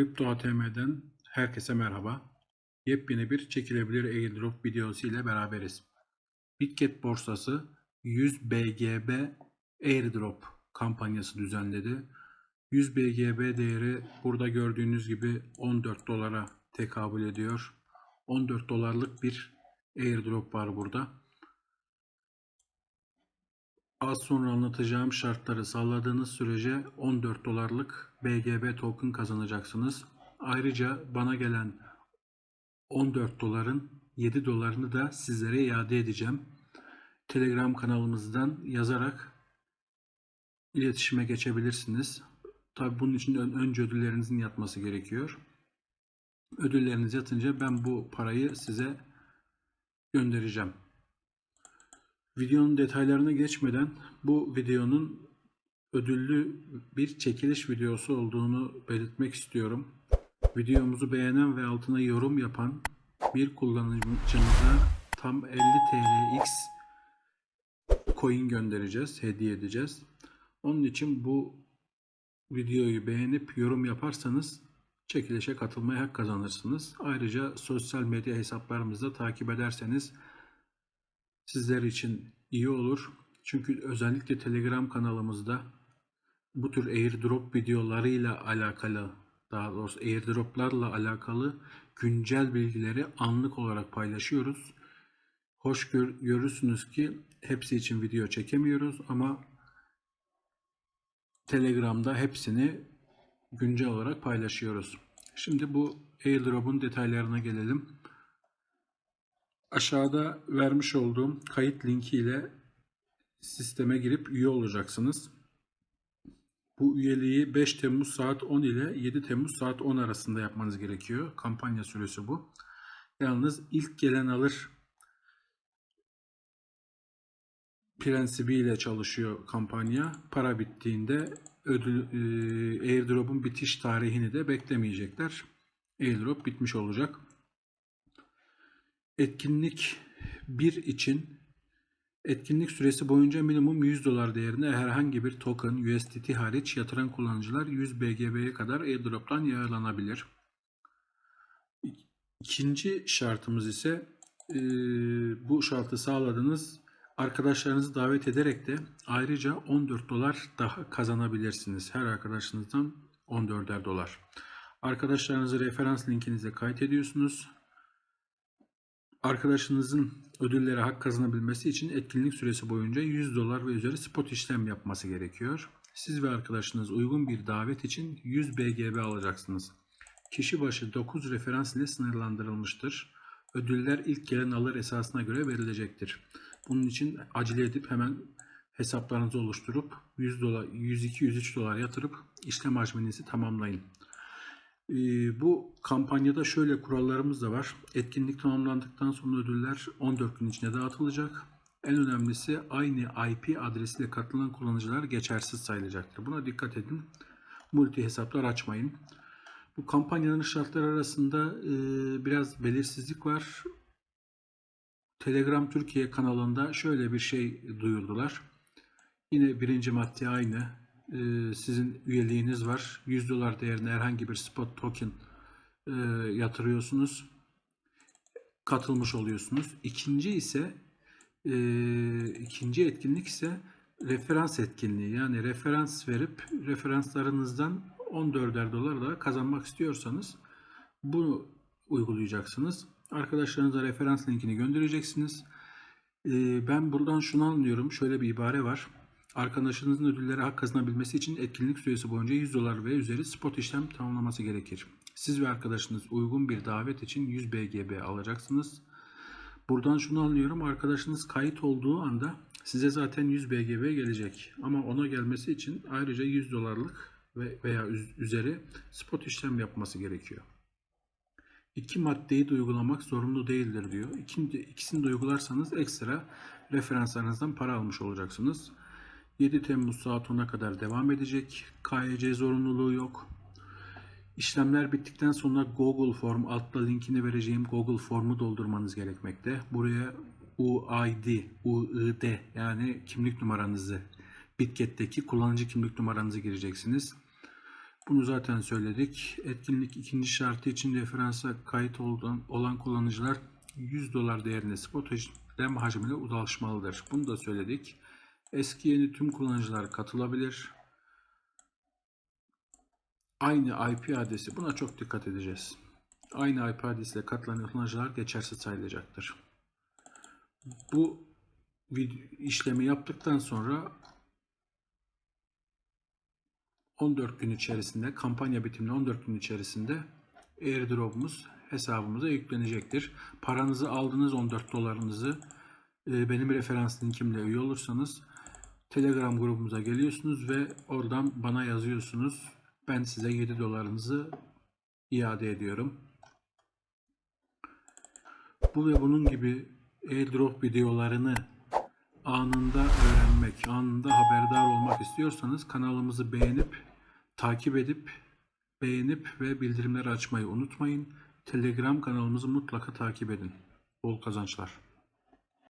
Kripto ATM'den herkese merhaba. Yepyeni bir çekilebilir airdrop videosu ile beraberiz. Bitget borsası 100 BGB airdrop kampanyası düzenledi. 100 BGB değeri burada gördüğünüz gibi 14 dolara tekabül ediyor. 14 dolarlık bir airdrop var burada. Az sonra anlatacağım şartları sağladığınız sürece 14 dolarlık BGB token kazanacaksınız. Ayrıca bana gelen 14 doların 7 dolarını da sizlere iade edeceğim. Telegram kanalımızdan yazarak iletişime geçebilirsiniz. Tabi bunun için ön- önce ödüllerinizin yatması gerekiyor. Ödülleriniz yatınca ben bu parayı size göndereceğim. Videonun detaylarına geçmeden bu videonun ödüllü bir çekiliş videosu olduğunu belirtmek istiyorum. Videomuzu beğenen ve altına yorum yapan bir kullanıcımıza tam 50 TLx coin göndereceğiz, hediye edeceğiz. Onun için bu videoyu beğenip yorum yaparsanız çekilişe katılmaya hak kazanırsınız. Ayrıca sosyal medya hesaplarımızda takip ederseniz sizler için iyi olur. Çünkü özellikle Telegram kanalımızda bu tür airdrop videolarıyla alakalı daha doğrusu airdroplarla alakalı güncel bilgileri anlık olarak paylaşıyoruz. Hoş gör, görürsünüz ki hepsi için video çekemiyoruz ama Telegram'da hepsini güncel olarak paylaşıyoruz. Şimdi bu airdrop'un detaylarına gelelim. Aşağıda vermiş olduğum kayıt linki ile sisteme girip üye olacaksınız. Bu üyeliği 5 Temmuz saat 10 ile 7 Temmuz saat 10 arasında yapmanız gerekiyor. Kampanya süresi bu. Yalnız ilk gelen alır prensibiyle çalışıyor kampanya. Para bittiğinde ödül e, airdrop'un bitiş tarihini de beklemeyecekler. Airdrop bitmiş olacak. Etkinlik 1 için etkinlik süresi boyunca minimum 100 dolar değerinde herhangi bir token USDT hariç yatıran kullanıcılar 100 BGB'ye kadar airdrop'tan yararlanabilir. İkinci şartımız ise e, bu şartı sağladınız. Arkadaşlarınızı davet ederek de ayrıca 14 dolar daha kazanabilirsiniz. Her arkadaşınızdan 14'er dolar. Arkadaşlarınızı referans linkinize kaydediyorsunuz. Arkadaşınızın ödüllere hak kazanabilmesi için etkinlik süresi boyunca 100 dolar ve üzeri spot işlem yapması gerekiyor. Siz ve arkadaşınız uygun bir davet için 100 BGB alacaksınız. Kişi başı 9 referans ile sınırlandırılmıştır. Ödüller ilk gelen alır esasına göre verilecektir. Bunun için acele edip hemen hesaplarınızı oluşturup 100 dolar, 102-103 dolar yatırıp işlem hacminizi tamamlayın. Ee, bu kampanyada şöyle kurallarımız da var. Etkinlik tamamlandıktan sonra ödüller 14 gün içinde dağıtılacak. En önemlisi aynı IP adresiyle katılan kullanıcılar geçersiz sayılacaktır. Buna dikkat edin. Multi hesaplar açmayın. Bu kampanyanın şartları arasında e, biraz belirsizlik var. Telegram Türkiye kanalında şöyle bir şey duyurdular. Yine birinci madde aynı. Ee, sizin üyeliğiniz var. 100 dolar değerinde herhangi bir spot token e, yatırıyorsunuz. Katılmış oluyorsunuz. İkinci ise e, ikinci etkinlik ise referans etkinliği. Yani referans verip referanslarınızdan 14'er dolar da kazanmak istiyorsanız bunu uygulayacaksınız. Arkadaşlarınıza referans linkini göndereceksiniz. Ee, ben buradan şunu anlıyorum. Şöyle bir ibare var. Arkadaşınızın ödüllere hak kazanabilmesi için etkinlik süresi boyunca 100 dolar ve üzeri spot işlem tamamlaması gerekir. Siz ve arkadaşınız uygun bir davet için 100 BGB alacaksınız. Buradan şunu anlıyorum. Arkadaşınız kayıt olduğu anda size zaten 100 BGB gelecek. Ama ona gelmesi için ayrıca 100 dolarlık ve veya üz- üzeri spot işlem yapması gerekiyor. İki maddeyi de uygulamak zorunlu değildir diyor. İkisini de uygularsanız ekstra referanslarınızdan para almış olacaksınız. 7 Temmuz saat 10'a kadar devam edecek. KYC zorunluluğu yok. İşlemler bittikten sonra Google Form altta linkini vereceğim Google Form'u doldurmanız gerekmekte. Buraya UID, UID yani kimlik numaranızı Bitget'teki kullanıcı kimlik numaranızı gireceksiniz. Bunu zaten söyledik. Etkinlik ikinci şartı için referansa kayıt olan, olan kullanıcılar 100 dolar değerinde spot işlem hacmiyle ulaşmalıdır. Bunu da söyledik. Eski yeni tüm kullanıcılar katılabilir. Aynı IP adresi. Buna çok dikkat edeceğiz. Aynı IP adresiyle katılan kullanıcılar geçersiz sayılacaktır. Bu işlemi yaptıktan sonra 14 gün içerisinde kampanya bitiminde 14 gün içerisinde airdrop'umuz hesabımıza yüklenecektir. Paranızı aldınız 14 dolarınızı benim referans linkimle üye olursanız Telegram grubumuza geliyorsunuz ve oradan bana yazıyorsunuz. Ben size 7 dolarınızı iade ediyorum. Bu ve bunun gibi airdrop videolarını anında öğrenmek, anında haberdar olmak istiyorsanız kanalımızı beğenip, takip edip, beğenip ve bildirimleri açmayı unutmayın. Telegram kanalımızı mutlaka takip edin. Bol kazançlar.